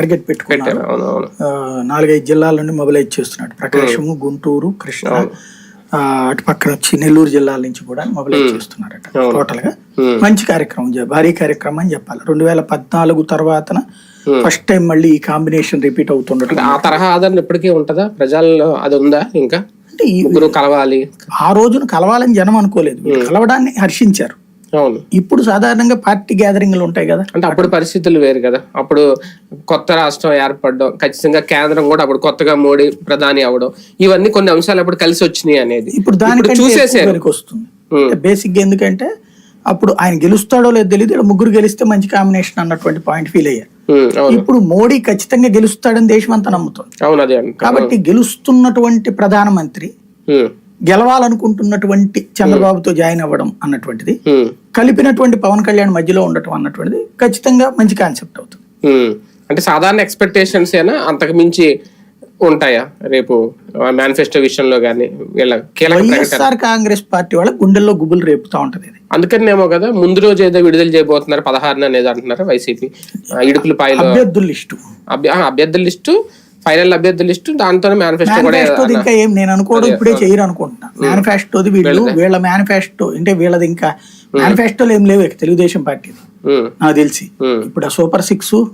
Target ఆ, నాలుగైదు జిల్లాల నుండి మొబిలైజ్ చేస్తున్నాడు. ప్రకాశము గుంటూరు కృష్ణ అటు పక్కన వచ్చి నెల్లూరు జిల్లాల నుంచి కూడా మొబిలైజ్ చేస్తున్నారట. టోటల్గా. మంచి కార్యక్రమం భారీ కార్యక్రమం అని చెప్పాలి. రెండు వేల పద్నాలుగు తర్వాతన ఫస్ట్ టైం మళ్ళీ ఈ కాంబినేషన్ రిపీట్ అవుతుండటం. ఆ తరహా ఆదరణ ఇప్పటికీ ఉంటుందా? ప్రజల్లో అది ఉందా ఇంకా? అంటే కలవాలి. ఆ రోజున కలవాలని జనం అనుకోలేదు. కలవడాన్ని హర్షించారు. ఇప్పుడు సాధారణంగా పార్టీ గ్యాదరింగ్లు ఉంటాయి కదా. అంటే అప్పుడు పరిస్థితులు వేరు కదా. అప్పుడు కొత్త రాష్ట్రం ఏర్పడడం ఖచ్చితంగా కేంద్రం కూడా అప్పుడు కొత్తగా మోడీ ప్రధాని అవడం ఇవన్నీ కొన్ని అంశాలు అప్పుడు కలిసి వచ్చినాయి అనేది. ఇప్పుడు ఎక్కువ చూసేసారు. వస్తుంది. బేసిక్గా ఎందుకంటే అప్పుడు ఆయన గెలుస్తాడో లేదో తెలియదు ముగ్గురు గెలిస్తే మంచి కాంబినేషన్ అన్నటువంటి పాయింట్ ఫీల్ అయ్యారు. ఇప్పుడు మోడీ ఖచ్చితంగా గెలుస్తాడని దేశం అంతా నమ్ముతుంది కాబట్టి గెలుస్తున్నటువంటి ప్రధానమంత్రి గెలవాలనుకుంటున్నటువంటి చంద్రబాబుతో జాయిన్ అవ్వడం అన్నటువంటిది. కలిపినటువంటి పవన్ కళ్యాణ్ మధ్యలో ఉండటం అన్నటువంటిది ఖచ్చితంగా మంచి కాన్సెప్ట్ అవుతుంది. అంటే సాధారణ ఎక్స్పెక్టేషన్స్ ఏనా? అంతకు మించి ఉంటాయా? రేపు మేనిఫెస్టో విషయంలో కానీ వీళ్ళ వైఎస్ఆర్ కాంగ్రెస్ పార్టీ వాళ్ళ గుండెల్లో గుబులు రేపుతా ఉంటది ఇది. అందుకనేమో కదా ముందు రోజు ఏదో విడుదల చేయబోతున్నారు పదహారున అనేది అంటున్నారు వైసీపీ. ఇడుపుల పాయలు అభ్యర్థుల లిస్టు. అభ్యర్థుల లిస్టు ఫైనల్ అభ్యర్థుల లిస్టు దాంతోనే మేనిఫెస్టో కూడా ఇంకా ఏం నేను అనుకోవడం ఇప్పుడే చేయరు అనుకుంటున్నా మేనిఫెస్టోది వీళ్ళు వీళ్ళ మేనిఫెస్టో అంటే వీళ్ళది ఇంకా మేనిఫెస్టోలు ఏం లేవు తెలుగుదేశం పార్టీది. ఉమ్, నాకు తెలిసి. ఇప్పుడు ఆ సూపర్ సిక్స్